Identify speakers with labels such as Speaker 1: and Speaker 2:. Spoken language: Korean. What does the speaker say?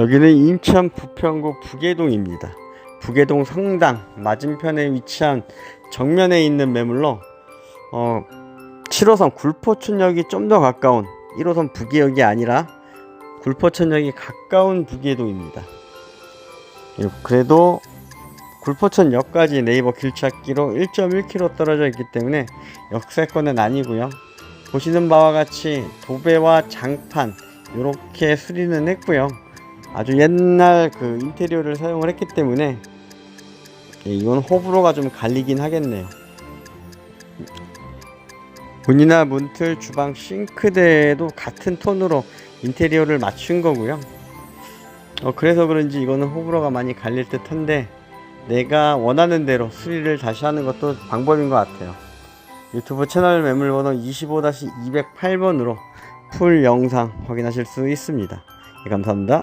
Speaker 1: 여기는 인천 부평구 북계동입니다. 북계동 성당 맞은편에 위치한 정면에 있는 매물로 어, 7호선 굴포천역이 좀 더 가까운 1호선 북계역이 아니라 굴포천역이 가까운 북계동입니다. 예, 그래도 굴포천역까지 네이버 길찾기로 1.1km 떨어져 있기 때문에 역세권은 아니고요. 보시는 바와 같이 도배와 장판 이렇게 수리는 했고요. 아주 옛날 그 인테리어를 사용을 했기 때문에 예, 이건 호불호가 좀 갈리긴 하겠네요. 문이나 문틀, 주방, 싱크대에도 같은 톤으로 인테리어를 맞춘 거고요. 어, 그래서 그런지 이거는 호불호가 많이 갈릴 듯 한데 내가 원하는 대로 수리를 다시 하는 것도 방법인 것 같아요. 유튜브 채널 매물번호 25-208번으로 풀 영상 확인하실 수 있습니다. 예, 감사합니다.